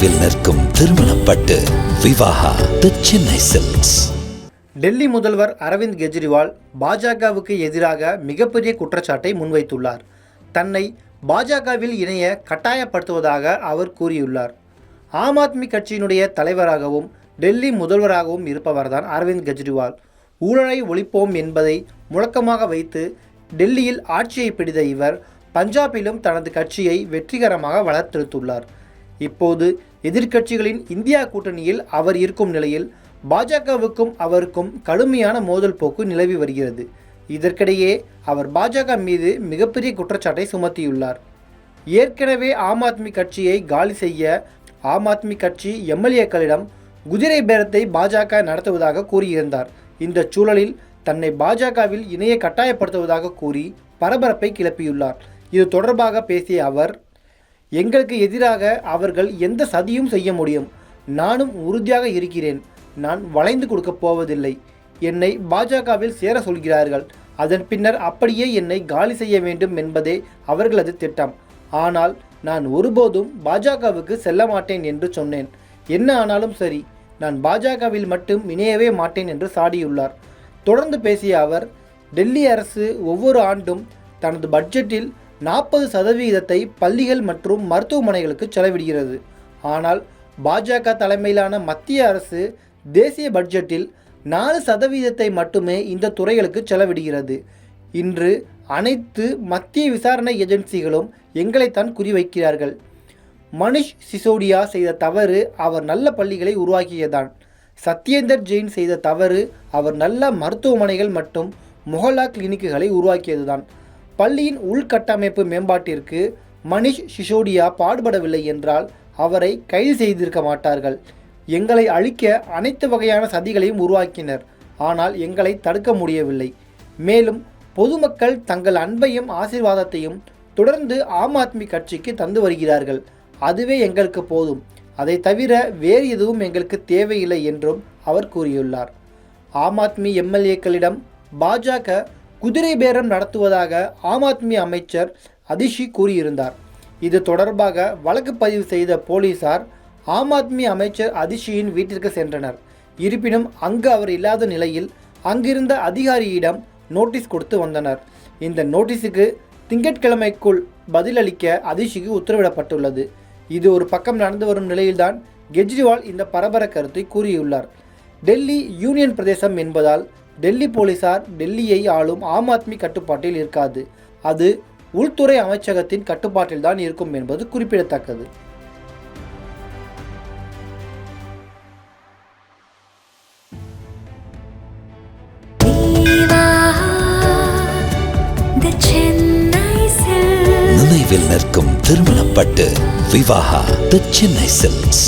நினைவில் நிற்கும் திருமணப்பட்டு விவாகா தி சென்னை சில்க்ஸ் டெல்லி முதல்வர் அரவிந்த் கெஜ்ரிவால் பாஜகவுக்கு எதிராக மிகப்பெரிய குற்றச்சாட்டை முன்வைத்துள்ளார். தன்னை பாஜகவில் இணைய கட்டாயப்படுத்துவதாக அவர் கூறியுள்ளார். ஆம் ஆத்மி கட்சியினுடைய தலைவராகவும் டெல்லி முதல்வராகவும் இருப்பவர்தான் அரவிந்த் கெஜ்ரிவால். ஊழலை ஒழிப்போம் என்பதை முழக்கமாக வைத்து டெல்லியில் ஆட்சியை பிடித்த இவர் பஞ்சாபிலும் தனது கட்சியை வெற்றிகரமாக வளர்த்தெடுத்துள்ளார். இப்போது எதிர்க்கட்சிகளின் இந்தியா கூட்டணியில் அவர் இருக்கும் நிலையில் பாஜகவுக்கும் அவருக்கும் கடுமையான மோதல் போக்கு நிலவி வருகிறது. இதற்கிடையே அவர் பாஜக மீது மிகப்பெரிய குற்றச்சாட்டை சுமத்தியுள்ளார். ஏற்கனவே ஆம் ஆத்மி கட்சியை காலி செய்ய ஆம் ஆத்மி கட்சி எம்எல்ஏக்களிடம் குதிரை பேரத்தை பாஜக நடத்துவதாக கூறியிருந்தார். இந்த சூழலில் தன்னை பாஜகவில் இணைய கட்டாயப்படுத்துவதாக கூறி பரபரப்பை கிளப்பியுள்ளார். இது தொடர்பாக பேசிய அவர் எங்களுக்கு எதிராக அவர்கள் எந்த சதியும் செய்ய முடியும். நானும் உறுதியாக இருக்கிறேன். நான் வளைந்து கொடுக்கப் போவதில்லை. என்னை பாஜகவில் சேர சொல்கிறார்கள். அதன் பின்னர் அப்படியே என்னை காலி செய்ய வேண்டும் என்பதே அவர்களது திட்டம். ஆனால் நான் ஒருபோதும் பாஜகவுக்கு செல்ல மாட்டேன் என்று சொன்னேன். என்ன ஆனாலும் சரி நான் பாஜகவில் மட்டும் இணையவே மாட்டேன் என்று சாடியுள்ளார். தொடர்ந்து பேசிய அவர் டெல்லி அரசு ஒவ்வொரு ஆண்டும் தனது பட்ஜெட்டில் நாற்பது சதவிகிதத்தை பள்ளிகள் மற்றும் மருத்துவமனைகளுக்கு செலவிடுகிறது. ஆனால் பாஜக தலைமையிலான மத்திய அரசு தேசிய பட்ஜெட்டில் நாலு சதவீதத்தை மட்டுமே இந்த துறைகளுக்கு செலவிடுகிறது. இன்று அனைத்து மத்திய விசாரணை ஏஜென்சிகளும் எங்களைத்தான் குறிவைக்கிறார்கள். மனிஷ் சிசோடியா செய்த தவறு அவர் நல்ல பள்ளிகளை உருவாக்கியதான். சத்யேந்தர் ஜெயின் செய்த தவறு அவர் நல்ல மருத்துவமனைகள் மற்றும் மொஹல்லா கிளினிக்குகளை உருவாக்கியதுதான். பள்ளியின் உள்கட்டமைப்பு மேம்பாட்டிற்கு மனிஷ் சிசோடியா பாடுபடவில்லை என்றால் அவரை கைது செய்திருக்க மாட்டார்கள். எங்களை அழிக்க அனைத்து வகையான சதிகளையும் உருவாக்கினர். ஆனால் எங்களை தடுக்க முடியவில்லை. மேலும் பொதுமக்கள் தங்கள் அன்பையும் ஆசீர்வாதத்தையும் தொடர்ந்து ஆம் ஆத்மி கட்சிக்கு தந்து வருகிறார்கள். அதுவே எங்களுக்கு போதும். அதை தவிர வேறு எதுவும் எங்களுக்கு தேவையில்லை என்றும் அவர் கூறியுள்ளார். ஆம் ஆத்மி எம்எல்ஏக்களிடம் பாஜக குதிரை பேரம் நடத்துவதாக ஆம் ஆத்மி அமைச்சர் அதிஷி கூறியிருந்தார். இது தொடர்பாக வழக்கு பதிவு செய்த போலீசார் ஆம் ஆத்மி அமைச்சர் அதிஷியின் வீட்டிற்கு சென்றனர். இருப்பினும் அங்கு அவர் இல்லாத நிலையில் அங்கிருந்த அதிகாரியிடம் நோட்டீஸ் கொடுத்து வந்தனர். இந்த நோட்டீஸுக்கு திங்கட்கிழமைக்குள் பதிலளிக்க அதிஷிக்கு உத்தரவிடப்பட்டுள்ளது. இது ஒரு பக்கம் நடந்து வரும் நிலையில்தான் கெஜ்ரிவால் இந்த பரபர கருத்தை கூறியுள்ளார். டெல்லி யூனியன் பிரதேசம் என்பதால் டெல்லி போலீசார் டெல்லியை ஆளும் ஆம் ஆத்மி கட்டுப்பாட்டில் இருக்காது. அது உள்துறை அமைச்சகத்தின் கட்டுப்பாட்டில்தான் இருக்கும் என்பது குறிப்பிடத்தக்கது. நினைவில் நிற்கும் திருமணப்பட்டு விவாகா தி சென்னை சில்க்ஸ்